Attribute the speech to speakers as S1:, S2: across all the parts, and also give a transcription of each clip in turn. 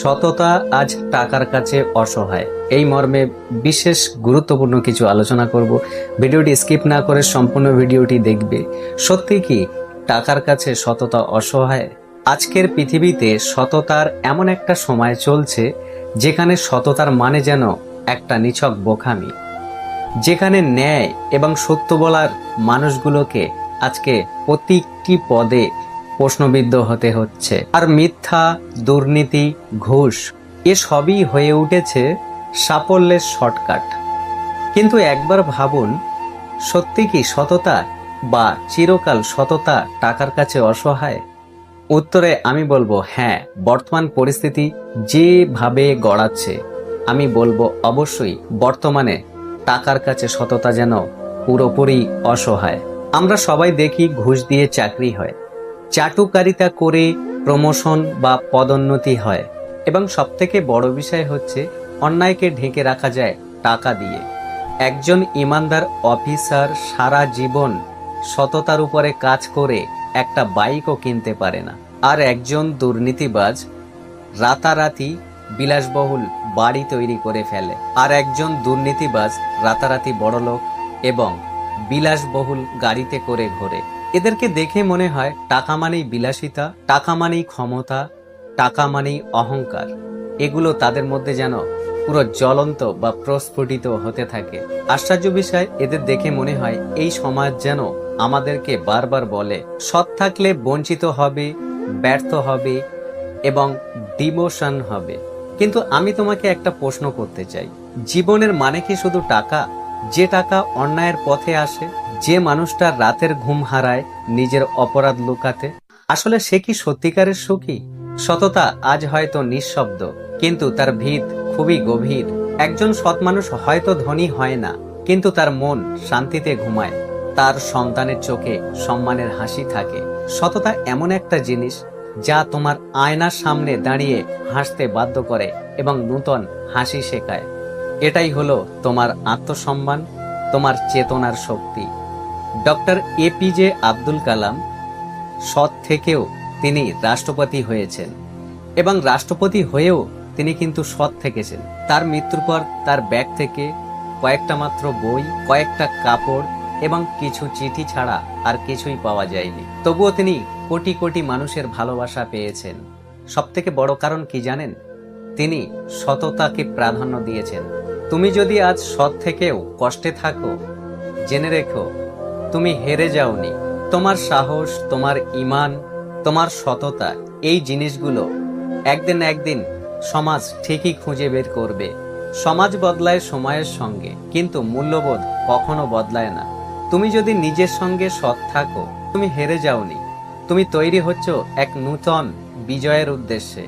S1: সততা আজ টাকার কাছে অসহায়। এই মর্মে বিশেষ গুরুত্বপূর্ণ কিছু আলোচনা করব। ভিডিওটি স্কিপ না করে সম্পূর্ণ ভিডিওটি দেখবে। সত্যি কি টাকার কাছে সততা অসহায়? আজকের পৃথিবীতে সততার এমন একটা সময় চলছে, যেখানে সততার মানে যেন একটা নিছক বোখামি যেখানে ন্যায় এবং সত্য বলার মানুষগুলোকে আজকে প্রতিটি পদে প্রশ্নবিদ্ধ হতে হচ্ছে। আর মিথ্যা, দুর্নীতি, ঘুষ, এ সবই হয়ে উঠেছে সাফল্যের শর্টকাট। কিন্তু একবার ভাবুন, সত্যি কি সততা বা চিরকাল সততা টাকার কাছে অসহায়? উত্তরে আমি বলব হ্যাঁ বর্তমান পরিস্থিতি যেভাবে গড়াচ্ছে, আমি বলব অবশ্যই বর্তমানে টাকার কাছে সততা যেন পুরোপুরি অসহায়। আমরা সবাই দেখি ঘুষ দিয়ে চাকরি হয়। চাটুকারিতা করে প্রমোশন বা পদোন্নতি হয়। এবং সবথেকে বড় বিষয় হচ্ছে, অন্যায়কে ঢেকে রাখা যায় টাকা দিয়ে। একজন ইমানদার অফিসার সারা জীবন সততার উপরে কাজ করে একটা বাইকও কিনতে পারে না। আর একজন দুর্নীতিবাজ রাতারাতি বিলাসবহুল বাড়ি তৈরি করে ফেলে। আর একজন দুর্নীতিবাজ রাতারাতি বড়লোক এবং বিলাসবহুল গাড়িতে করে ঘোরে। এদেরকে দেখে মনে হয় টাকা মানেই বিলাসিতা, টাকা মানেই ক্ষমতা, টাকা মানেই অহংকার। এগুলো তাদের মধ্যে যেন পুরো জ্বলন্ত বা প্রস্ফুটিত হতে থাকে। আশ্চর্য বিষয়, এদের দেখে মনে হয় এই সমাজ যেন আমাদেরকে বারবার বলে, সৎ থাকলে বঞ্চিত হবে, ব্যর্থ হবে এবং ডিমোশন হবে। কিন্তু আমি তোমাকে একটা প্রশ্ন করতে চাই। জীবনের মানে কি শুধু টাকা? যে টাকা অন্যায়ের পথে আসে, যে মানুষটা রাতের ঘুম হারায়, নিজের অপরাধ লুকাতে, আসলে সে কি সত্যিকারের সুখী? সততা আজ হয়তো নিঃশব্দ, কিন্তু তার ভিত খুবই গভীর। একজন সৎ মানুষ হয়তো ধনী হয় না, কিন্তু তার মন শান্তিতে ঘুমায়। তার সন্তানের চোখে সম্মানের হাসি থাকে। সততা এমন একটা জিনিস, যা তোমার আয়নার সামনে দাঁড়িয়ে হাসতে বাধ্য করে এবং নূতন হাসি শেখায়। এটাই হলো তোমার আত্মসম্মান, তোমার চেতনার শক্তি। ডক্টর এপিজে আব্দুল কালাম সৎ থেকেও তিনি রাষ্ট্রপতি হয়েছেন এবং রাষ্ট্রপতি হয়েও তিনি কিন্তু সৎ থেকেছেন। তার মৃত্যুর পর তার ব্যাগ থেকে কয়েকটা মাত্র বই, কয়েকটা কাপড় এবং কিছু চিঠি ছাড়া আর কিছুই পাওয়া যায়নি। তবুও তিনি কোটি কোটি মানুষের ভালোবাসা পেয়েছেন। সব থেকে বড় কারণ কি জানেন? তিনি সততাকে প্রাধান্য দিয়েছেন। তুমি যদি আজ সৎ থেকেও কষ্টে থাকো, জেনে রেখো, তুমি হেরে যাওনি। তোমার সাহস, তোমার ইমান তোমার সততা, এই জিনিসগুলো একদিন একদিন সমাজ ঠিকই খুঁজে বের করবে। সমাজ বদলায় সময়ের সঙ্গে, কিন্তু মূল্যবোধ কখনো বদলায় না। তুমি যদি নিজের সঙ্গে সৎ থাকো, তুমি হেরে যাওনি। তুমি তৈরি হচ্ছ এক নূতন বিজয়ের উদ্দেশ্যে।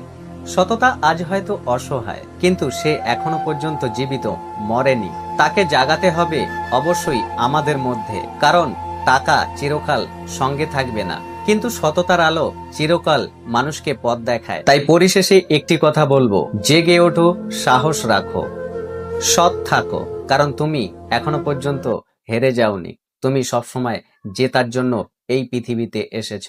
S1: সততা আজ হয়তো অসহায়, কিন্তু সে এখনও পর্যন্ত জীবিত, মরেনি। তাকে জাগাতে হবে অবশ্যই আমাদের মধ্যে, কারণ টাকা চিরকাল সঙ্গে থাকবে না। কিন্তু সততার আলো চিরকাল মানুষকে পথ দেখায়। তাই পরিশেষে একটি কথা বলব, জেগে ওঠো, সাহস রাখো, সৎ থাকো, কারণ তুমি এখনও পর্যন্ত হেরে যাওনি। তুমি সবসময় জেতার জন্য এই পৃথিবীতে এসেছ।